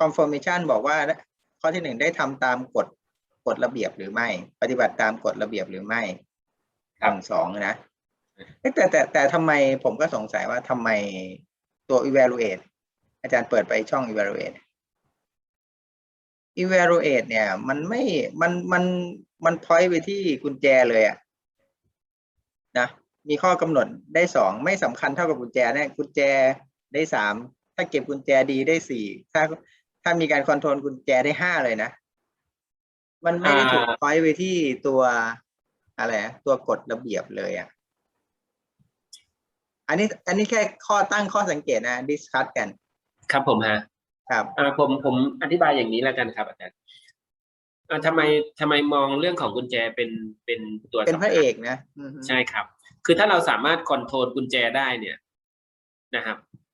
confirmation บอกว่าข้อที่หนึ่งได้ทำตามกฎกฎระเบียบหรือไม่ ปฏิบัติตามกฎระเบียบหรือไม่ครับคำสองนะเอ๊ะแต่แต่แต่ทำไมผมก็สงสัยว่าทำไมตัว evaluate อาจารย์เปิดไปช่อง evaluate evaluate เนี่ย มันไม่มันมันมัน point ไปที่กุญแจเลยอะนะมีข้อกำหนดได้สองไม่สำคัญเท่ากับกุญแจเนี่ยกุญแจได้สาม ถ้าเก็บกุญแจดีได้สี่ถ้าถ้ามีการคอนโทรลกุญแจได้ห้าเลยนะ มันไม่ได้ถูกอ่าพอยไปที่ตัวอะไรอะตัวกฎระเบียบเลยอะ อันนี้ อันนี้แค่ข้อตั้งข้อสังเกตนะดิสคัตกัน ครับผมฮะ ครับอ่าผมผมอธิบายอย่างนี้แล้วกันครับอาจารย์อ่าทำไมทำไมมองเรื่องของกุญแจเป็นเป็นตัวเป็นพระสำคัญเอกนะอือฮึใช่ครับ คือถ้าเราสามารถคอนโทรลกุญแจได้เนี่ยนะครับอ่า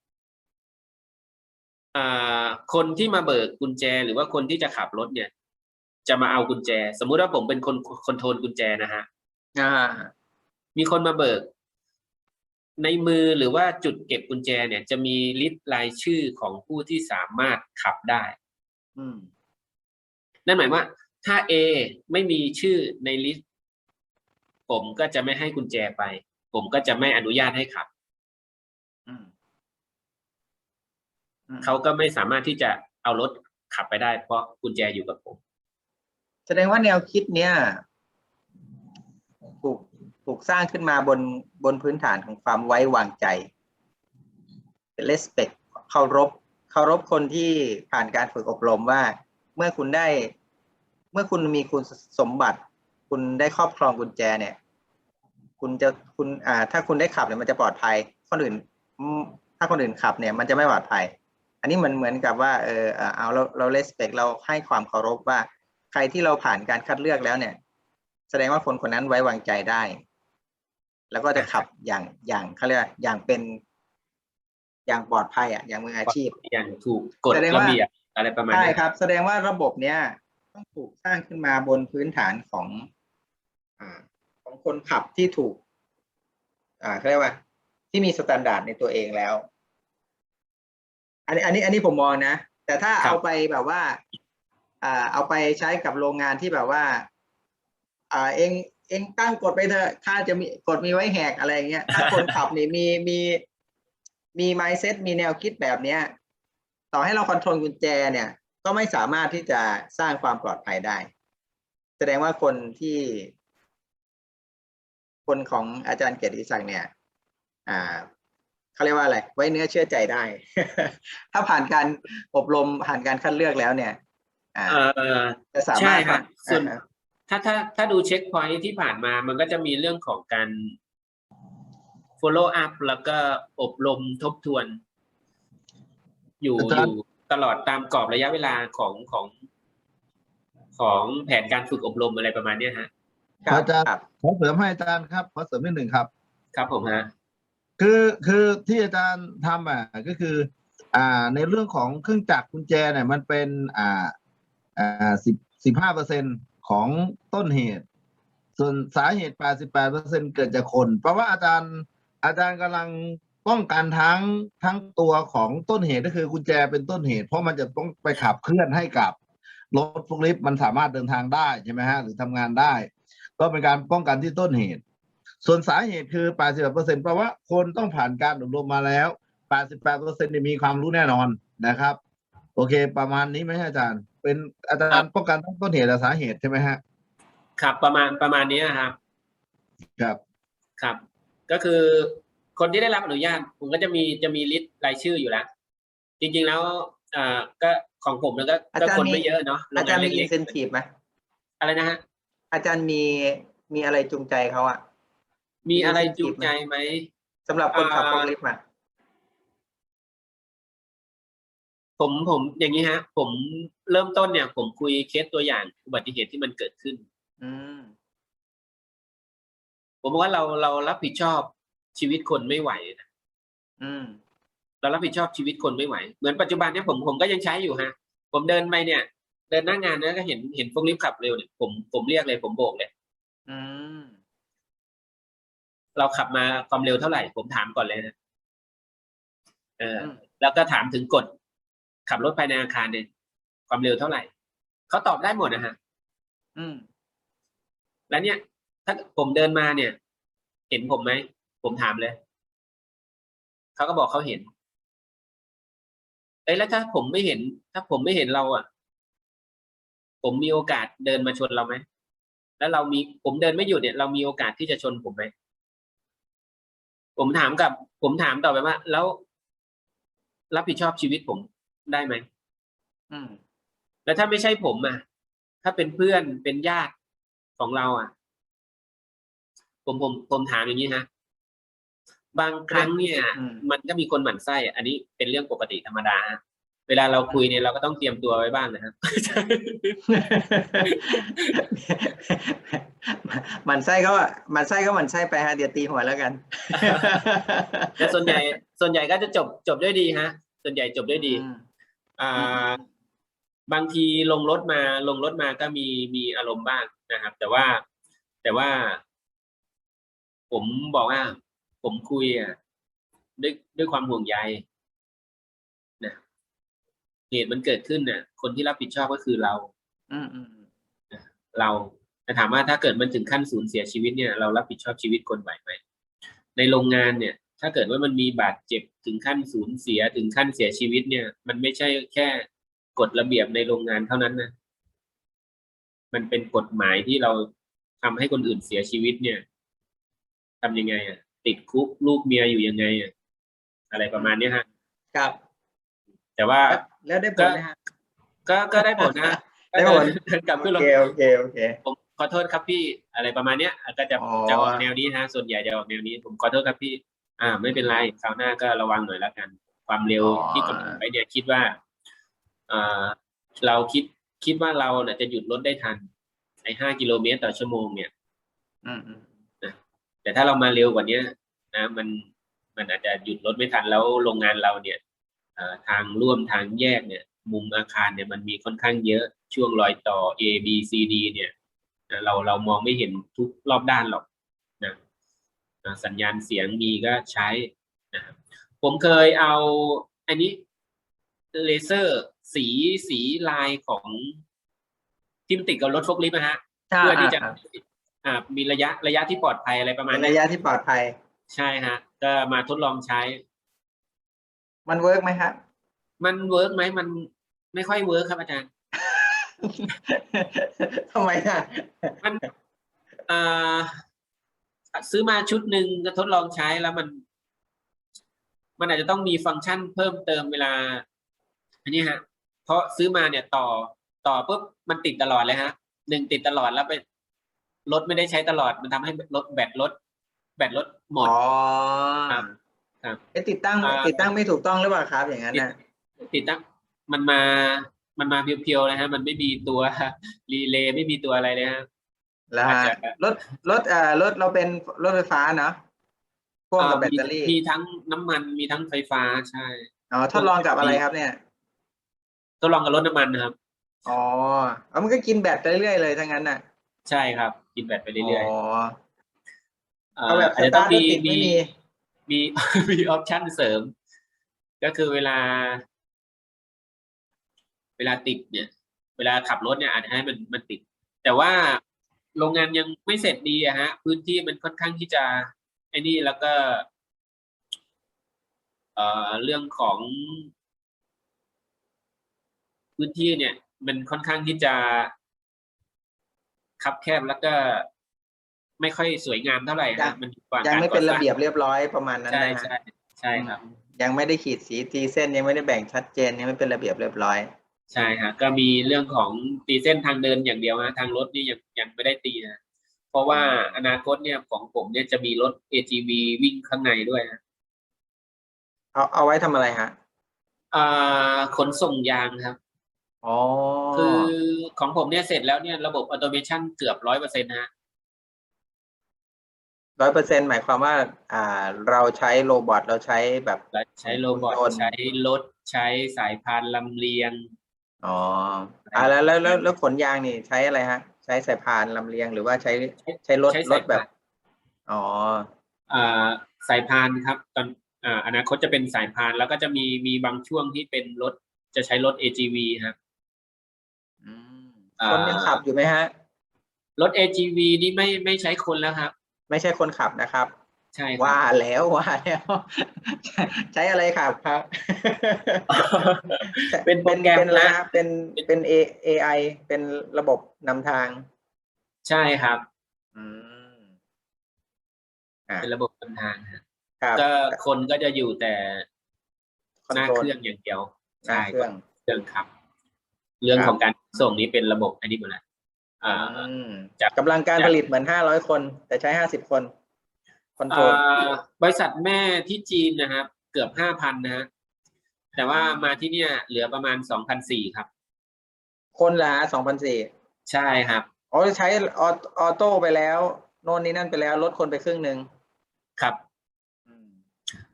คนที่มาเบิกกุญแจ หรือว่าคนที่จะขับรถเนี่ย จะมาเอากุญแจ สมมุติว่าผมเป็นคนคอนโทรลกุญแจนะฮะอ่ามีคนมาเบิก ในมือหรือว่าจุดเก็บกุญแจ เนี่ย จะมีลิสต์รายชื่อของผู้ที่สามารถขับได้อืมนั่นหมายว่า ถ้า A ไม่มีชื่อในลิสต์ผมก็จะไม่ให้กุญแจไป ผมก็จะไม่อนุญาตให้ขับ อืมอืม เขาก็ไม่สามารถที่จะเอารถขับไปได้ เพราะกุญแจอยู่กับผม แสดงว่าแนวคิดเนี้ยถูกถูกสร้างขึ้นมาบนบนพื้นฐานของความไว้วางใจ respect เคารพเคารพคนที่ผ่านการฝึกอบรมว่า เมื่อคุณได้ เมื่อคุณมีคุณสมบัติ คุณได้ครอบครองกุญแจเนี่ย คุณจะคุณอ่า ถ้าคุณได้ขับเนี่ยมันจะปลอดภัยคนอื่นอืมถ้าคนอื่นขับเนี่ย มันจะไม่ปลอดภัย อันนี้เหมือนเหมือนกับว่าเออเอ่อเอาเราเรา respect เราให้ความเคารพว่า ใครที่เราผ่านการคัดเลือกแล้วเนี่ย แสดงว่าคนคนนั้นไว้วางใจได้ แล้วก็จะขับอย่างอย่างเขาเรียกว่าอย่างเป็นอย่างปลอดภัยอะอย่างมืออาชีพอย่างถูกกฎแสดงระว่าเบียบอะไรประมาณใช่นี้ครับ แสดงว่าระบบเนี้ยต้องถูกสร้างขึ้นมาบนพื้นฐานของอ่าของคนขับที่ถูก อ่าเขาเรียกว่า ที่มีสแตนดาร์ดในตัวเองแล้ว อันนี้อันนี้อันนี้ผมมองนะ แต่ถ้าเอาไปแบบว่าอ่าเอาไปใช้กับโรงงานที่แบบว่าอ่าเองเองตั้งกฎไปเถอะข้าจะมีกฎมีไว้แหกอะไรอย่างเงี้ยถ้าคนขับนี่มีมีมีไมเซ็ตมีแนวคิดแบบเนี้ย ต่อให้เราคอนโทรลกุญแจเนี่ย ก็ไม่สามารถที่จะสร้างความปลอดภัยได้ แสดงว่าคนที่ คนของอาจารย์เกียรติศักดิ์เนี่ย อ่า เขาเรียกว่าอะไร ไว้เนื้อเชื่อใจได้ ถ้าผ่านการอบรมผ่านการคัดเลือกแล้วเนี่ยอ่าเอ่อจะสาใช่มารถครับส่วนอ่าถ้าถ้าถ้าดูเช็คพอยที่ผ่านมามันก็จะมีเรื่องของการ follow up แล้วก็อบรมทบทวน อยู่อาอจารย์ยู่ตลอดตามกรอบระยะเวลาของของของแผนการฝึกอบรมอะไรประมาณเนี้ยฮะครับอาจารย์ครับขอเสริมให้อาจารย์ครับขอเสริมนิดหนึ่งครับ ครับผมฮะ คือคือที่อาจารย์ทำอะก็คืออ่าในเรื่องของเครื่องจักรกุญแจเนี่ยมันเป็นอ่าอ่าสิบสิบห้าเปอร์เซ็นของต้นเหตุ ส่วนสาเหตุแปดสิบแปดเปอร์เซ็นเกิดจากคน เพราะว่าอาจารย์อาจารย์กำลังป้องกันทั้งทั้งตัวของต้นเหตุก็คือกุญแจเป็นต้นเหตุ เพราะมันจะต้องไปขับเคลื่อนให้กับรถพวกลิฟต์มันสามารถเดินทางได้ใช่ไหมฮะหรือทำงานได้ ก็เป็นการป้องกันที่ต้นเหตุ ส่วนสาเหตุคือ 88เปอร์เซ็นเพราะว่าคนต้องผ่านการอบรมมาแล้ว 88เปอร์เซ็นมีความรู้แน่นอนนะครับ โอเค ประมาณนี้ไหมฮะอาจารย์ เป็นอาจารย์ป้องกันทั้งต้นเหตุและสาเหตุใช่ไหมฮะ ครับประมาณประมาณเนี้ยครับ ครับ ครับ ก็คือคนที่ได้รับอนุญาต ผมก็จะมีจะมีลิสต์รายชื่ออยู่แล้ว จริงๆแล้วอ่าก็ของผมแล้วก็ อา ก็ จารย์ คน มี ไม่เยอะเนาะโง อาจารย์ ง มี น อิ เล็ น ก เซนティブไหม ๆอะไรนะฮะ อาจารย์มีมีอะไรจูงใจเขาอะ มีอะไรมีจูง incentive ใจไหม สำหรับคนขับอ่าฟอร์ลิฟต์อะผมผมอย่างนี้ฮะ ผมเริ่มต้นเนี่ย ผมคุยเคสตัวอย่างอุบัติเหตุที่มันเกิดขึ้น อืม ผมบอกว่าเราเรารับผิดชอบชีวิตคนไม่ไหวนะอืม เรารับผิดชอบชีวิตคนไม่ไหว เหมือนปัจจุบันเนี่ยผมผมก็ยังใช้อยู่ฮะ ผมเดินไปเนี่ย เดินหน้างานนะก็เห็นเห็นพวกลิฟต์ขับเร็วเนี่ยผมผมเรียกเลยผมโบกเลยอืม เราขับมาความเร็วเท่าไหร่ ผมถามก่อนเลยนะเอออืมแล้วก็ถามถึงกฎขับรถภายในอาคารเนี่ยความเร็วเท่าไหร่เขาตอบได้หมดนะฮะอืม แล้วเนี่ย ถ้าผมเดินมาเนี่ย เห็นผมไหมผมถามเลยเขาก็บอกเขาเห็นเอ้ยแล้วถ้าผมไม่เห็น ถ้าผมไม่เห็นเราอะ ผมมีโอกาสเดินมาชนเราไหมแล้วเรามีผมเดินไม่หยุดเนี่ยเรามีโอกาสที่จะชนผมไหม ผมถามกับ ผมถามต่อไปว่า แล้ว รับผิดชอบชีวิตผมได้ไหมอืม แล้วถ้าไม่ใช่ผมอะ ถ้าเป็นเพื่อนเป็นญาติของเรา อะ ผมผมผมถามอย่างนี้ฮะบางครั้งเนี่ย อืม มันก็มีคนหมั่นไส้อะอันนี้เป็นเรื่องปกติธรรมดาฮะ เวลาเราคุยเนี่ยเราก็ต้องเตรียมตัวไว้บ้างนะฮะมันไส้ก็มันไส้ก็มันไส้ไปฮะเดี๋ยวตีหัวแล้วกัน แต่ส่วนใหญ่ส่วนใหญ่ก็จะจบจบด้วยดีฮะ ส่วนใหญ่จบด้วยดีอืมอ่า บางทีลงรถมาลงรถมาก็มีมีอารมณ์บ้างนะครับ แต่ว่าแต่ว่า ผมบอกว่า ผมคุยอะด้วยด้วยความห่วงใยนะ เหตุมันเกิดขึ้นเนี่ยคนที่รับผิดชอบก็คือเราอืมอืมเราแต่ถามว่าถ้าเกิดมันถึงขั้นสูญเสียชีวิตเนี่ยเรารับผิดชอบชีวิตคนไหวไหมในโรงงานเนี่ย ถ้าเกิดว่ามันมีบาดเจ็บถึงขั้นสูญเสียถึงขั้นเสียชีวิตเนี่ย มันไม่ใช่แค่กฎระเบียบในโรงงานเท่านั้นนะมันเป็นกฎหมายที่เราทำให้คนอื่นเสียชีวิตเนี่ยทำยังไงอะ ติดคุกลูกเมียอยู่ยังไงอะอะไรประมาณเนี้ยฮะครับ แต่ว่าแล้วได้ผลนะฮะก็ก็ได้ผลนะได้ผลเดินกลับขึ้นรโอถเคโอเคโอเคผมขอโทษครับพี่อะไรประมาณเนี้ยอะก็จะอ๋อจะออกแนวนี้ฮะส่วนใหญ่จะออกแนวนี้ ผมขอโทษครับพี่ อ่า ไม่เป็นไรคราวหน้าก็ระวังหน่อยแล้วกัน ความเร็วที่กำหนดไว้เนี่ยคิดว่าอ่าเราคิดคิดว่าเราเน่ะจะหยุดรถได้ทันไอ้ห้ากิโลเมตรต่อชั่วโมงเนี่ยอืมอืมแต่ถ้าเรามาเร็วกว่าเนี้ยนะมันมันอาจจะหยุดรถไม่ทันแล้วโรงงานเราเนี่ยเอ่อ ทางร่วมทางแยกเนี่ยมุมอาคารเนี่ยมันมีค่อนข้างเยอะช่วงรอยต่อ A B C D เนี่ยนะเราเรามองไม่เห็นทุกรอบด้านหรอกนะอ่าสัญญาณเสียงมีก็ใช้นะครับผมเคยเอาอันนี้เลเซอร์สีสีลายของที่มันติดกับรถโฟล์คลิฟต์นะฮะเพื่อที่จะอ่ามีระยะระยะที่ปลอดภัยอะไรประมาณเป็นนี้ระยะที่ปลอดภัย ใช่ฮะก็มาทดลองใช้ มันเวิร์กไหมครับมันเวิร์กไหมมันไม่ค่อยเวิร์กครับอาจารย์ ทำไมอะมันอ่าซื้อมาชุดหนึ่งก็ทดลองใช้แล้วมัน มันอาจจะต้องมีฟังก์ชันเพิ่มเติมเวลา อันนี้ฮะ เพราะซื้อมาเนี่ยต่อต่อปุ๊บมันติดตลอดเลยฮะหนึ่งติดตลอดแล้วไปรถไม่ได้ใช้ตลอด มันทำให้รถแบตรถแบตรถหมดอ๋อครับ ครับเอ๊ะติดตั้งอ่า ติดตั้งไม่ถูกต้องหรือเปล่าครับ อย่างนั้นน่ะติดตั้งมันมามันมาเพียวๆเลยฮะมันไม่มีตัวรีเลย์ไม่มีตัวอะไรเลยฮะ แล้วฮะอาจจะ รถรถเอ่อรถเราเป็นรถไฟฟ้าเนาะพ่วงกับแบตเตอรี่มีมีทั้งน้ำมันมีทั้งไฟฟ้าใช่อ๋อทดลองกับอะไรครับเนี่ย ทดลองกับรถน้ำมันนะครับ อ๋อเอามันก็กินแบตไปเรื่อยๆเลยทั้งนั้นน่ะใช่ครับ กินแบตไปเรื่อยอ๋อๆอ่าเอาแบบอาจจะต้องมีสตาร์ทแล้วติดไม่มีมี มีมีออปชั่นเสริม ก็คือเวลา เวลาติดเนี่ย เวลาขับรถเนี่ยอาจจะให้มันมันติด แต่ว่าโรงงานยังไม่เสร็จดีอะฮะ พื้นที่มันค่อนข้างที่จะไอ้นี่แล้วก็ เอ่อเรื่องของ พื้นที่เนี่ย มันค่อนข้างที่จะคับแคบแล้วก็ ไม่ค่อยสวยงามเท่าไหร่ยัฮะงมันกว่ายังการไม่เป็นก่อสระร้างเบียบเรียบร้อยประมาณนั้นใช่นะฮะใช่ใช่ครับ ยังไม่ได้ขีดสีตีเส้นยังไม่ได้แบ่งชัดเจนยังไม่เป็นระเบียบเรียบร้อย ใช่ฮะก็มีเรื่องของตีเส้นทางเดินอย่างเดียวฮะทางรถนี่ยังยังไม่ได้ตีนะเพราะว่าอนาคตเนี่ยของผมเนี่ยจะมีรถ AGV วิ่งข้างในด้วยฮะเอาเอาไว้ทำอะไรฮะอ่าขนส่งยางครับอ๋อคือของผมเนี่ยเสร็จแล้วเนี่ยระบบออโตเมชันเกือบร้อยเปอร์เซ็นต์ฮะ ร้อยเปอร์เซ็นหมายความว่าอ่าเราใช้โรบอทเราใช้แบบและใช้โรบอทหุ่นยนต์ใช้รถใช้สายพานลำเลียงอ๋ออ่าแล้วแล้วแล้วแล้วขนยางนี่ใช้อะไรฮะ ใช้สายพานลำเลียงหรือว่าใช้ใช้รถใช้รสายถแบบพานอ๋ออ่าสายพานครับ ตอนอ่าอนาคตจะเป็นสายพานแล้วก็จะมีมีบางช่วงที่เป็นรถจะใช้รถ AGV ครับอืมอ่าคนยังขับอยู่ไหมฮะรถ AGV นี่ไม่ไม่ใช้คนแล้วครับ ไม่ใช่คนขับนะครับใช่ครับว่าแล้วว่าแล้วใช้อะไรขับครับ เป็นโปรแกรมเป็นอะไรนะครับเป็นเป็น A AI เป็นระบบนำทาง ใช่ครับอืมอ่าเป็นระบบนำทางครับครับก็คนก็จะอยู่แต่คอนหน้าโทรเคลรื่องอย่างเดียวหน้าเครื่องเครื่องครับ เรื่องครับของการส่งนี้เป็นระบบอันนี้หมดแล้วอ่าอืม จากกำลังการจากผลิตเหมือนห้าร้อยคน แต่ใช้ห้าสิบคนคอนโทรลอ่าบริษัทแม่ที่จีนนะครับ เกือบห้าพันนะฮะแต่ว่ามาที่เนี่ย เหลือประมาณสองพันสี่ครับ คนละสองพันสี่ใช่ครับอ๋อใช้ออออโต้ไปแล้วโน่นนี่นั่นไปแล้วลดคนไปครึ่งหนึ่งครับ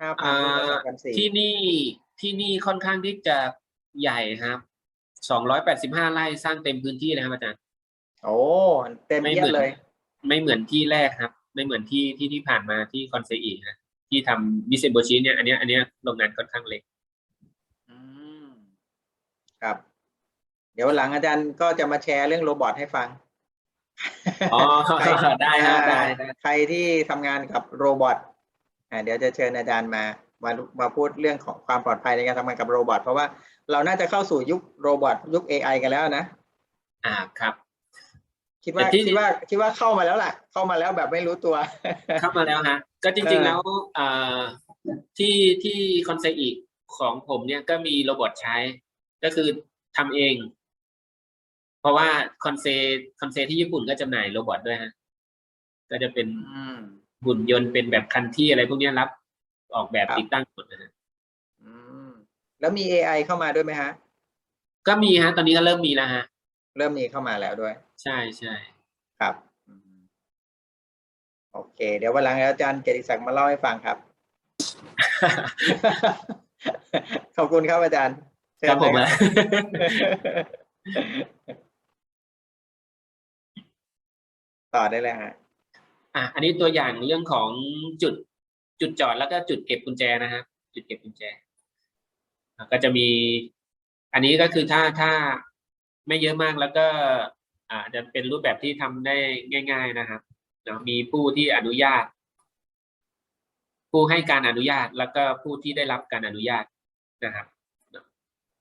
ห้าพันอ่าสองพันสี่ที่นี่ที่นี่ค่อนข้างที่จะใหญ่ครับสองร้อยแปดสิบห้าไร่สร้างเต็มพื้นที่เลยครับอาจารย์ โอ้เต็มไม่เยียเหมืดอนเลย ไม่เหมือนที่แรกครับ ไม่เหมือนที่ที่ที่ผ่านมาที่คอนเซอีนะที่ทำมิเซโบชิเนี่ยอันเนี้ยอันเนี้ยโรงงานค่อนข้างเล็กอืมครับ เดี๋ยววันหลังอาจารย์ก็จะมาแชร์เรื่องโรบอทให้ฟังอ๋อใครได้ครับอ่าได้ได้ใครที่ทำงานกับโรบอทอ่าเดี๋ยวจะเชิญอาจารย์มามามาพูดเรื่องของความปลอดภัยในการทำงานกับโรบอทเพราะว่าเราน่าจะเข้าสู่ยุคโรบอทยุค AI กันแล้วนะ อ่าครับ คิดว่าแต่ที่คิดว่าคิดว่าเข้ามาแล้วล่ะ เข้ามาแล้วแบบไม่รู้ตัว เข้ามาแล้วฮะ ก็จเอริงอๆแล้วอ่าที่ที่คอนเซอีของผมเนี่ยก็มีโรบอทใช้ ก็คือทำเอง เพราะว่าคอนเซคอนเซที่ญี่ปุ่นก็จำหน่ายโรบอทด้วยฮะ ก็จะเป็นอืมหุ่นยนต์เป็นแบบคันที่อะไรพวกเนี้ยรับออกแบบครับติดตั้งหมดนะฮะอืมแล้วมี AI เข้ามาด้วยไหมฮะ ก็มีฮะ ตอนนี้ก็เริ่มมีแล้วฮะ เริ่มมีเข้ามาแล้วด้วย ใช่ใช่ครับอืมโอเค เดี๋ยววันหลังอาจารย์เกียรติศักดิ์มาเล่าให้ฟังครับ ขอบคุณครับอาจารย์เชิญครับผมเลยอะต่อได้เลยฮะอะอันนี้ตัวอย่างเรื่องของจุดจุดจอดแล้วก็จุดเก็บกุญแจนะฮะจุดเก็บกุญแจอะก็จะมี อันนี้ก็คือถ้าถ้า ไม่เยอะมากแล้วก็อาจจะเป็นรูปแบบที่ทำได้ง่าย ๆนะครับมีผู้ที่อนุญาต ผู้ให้การอนุญาตแล้วก็ผู้ที่ได้รับการอนุญาตนะครับ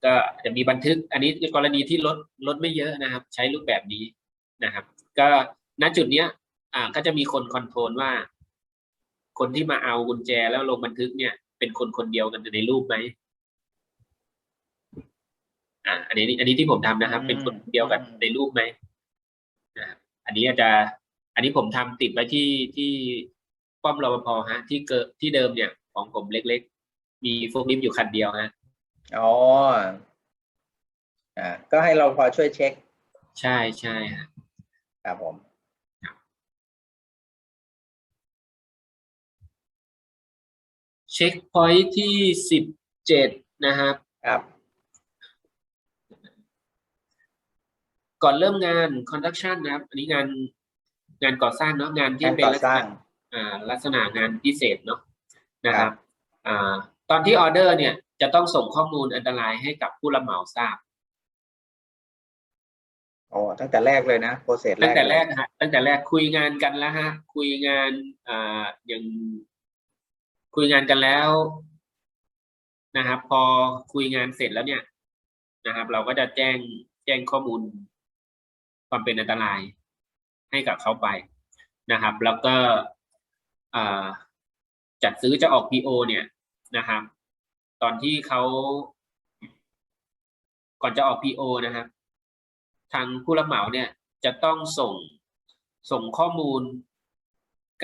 ก็จะมีบันทึก อันนี้กรณีที่รถรถไม่เยอะนะครับ ใช้รูปแบบนี้นะครับ ก็ณจุดเนี้ย อ่าก็จะมีคนคอนโทรลว่า คนที่มาเอากุญแจแล้วลงบันทึกเนี่ย เป็นคนคนเดียวกันในรูปไหม อ่า อันนี้อันนี้ที่ผมทำนะครับอืมเป็นคนเดียวกันอืมในรูปไหมนะครับอันนี้อาจจะ อันนี้ผมทำติดไว้ที่ที่ป้อมรปภฮะ ที่เกิดที่เดิมเนี่ย ของผมเล็กๆ มีโฟล์ลิฟต์อยู่คันเดียวฮะอ๋ออ่าก็ให้เราพอช่วยเช็ค ใช่ใช่ฮะครับผมเช็คพอยท์ที่สิบเจ็ดนะครับ ครับ ก่อนเริ่มงาน construction นะครับ อันนี้งานงานก่อสร้างเนาะงานที่การเป็นก่อลักสษร้างณะอ่าลักษณะงานพิเศษเนาะนะคครัรับบอ่าตอนที่ออเดอร์เนี่ยจะต้องส่งข้อมูลอันตรายให้กับผู้รับเหมาทราบโอ้ตั้งแต่แรกเลยนะโปรเซสแรกตั้งแต่แรกเลยฮะตั้งแต่แรกคุยงานกันแล้วฮะ คุยงานอ่าอย่างคุยงานกันแล้วนะครับ พอคุยงานเสร็จแล้วเนี่ยนะครับ เราก็จะแจ้งแจ้งข้อมูล ความเป็นอันตรายให้กับเขาไปนะครับ แล้วก็จัดซื้อจะออก PO เนี่ยนะครับ ตอนที่เขาก่อนจะออก PO นะครับ ทางผู้รับเหมาเนี่ยจะต้องส่งส่งข้อมูล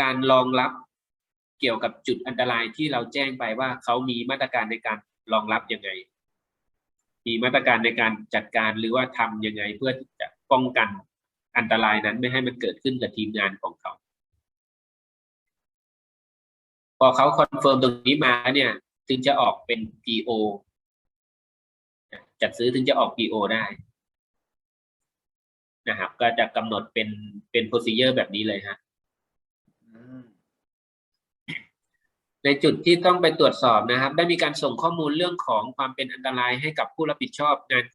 การรองรับเกี่ยวกับจุดอันตรายที่เราแจ้งไปว่าเขามีมาตรการในการรองรับยังไง มีมาตรการในการจัดการหรือว่าทำยังไงเพื่อจะ ป้องกันอันตรายนั้นไม่ให้มันเกิดขึ้นกับทีมงานของเขา พอเขาคอนเฟิร์มตรงนี้มาเนี่ย ถึงจะออกเป็น PO จัดซื้อถึงจะออก PO ได้นะครับ ก็จะกำหนดเป็นเป็น procedure แบบนี้เลยฮะในจุดที่ต้องไปตรวจสอบนะครับ ได้มีการส่งข้อมูลเรื่องของความเป็นอันตรายให้กับผู้รับผิดชอบงาน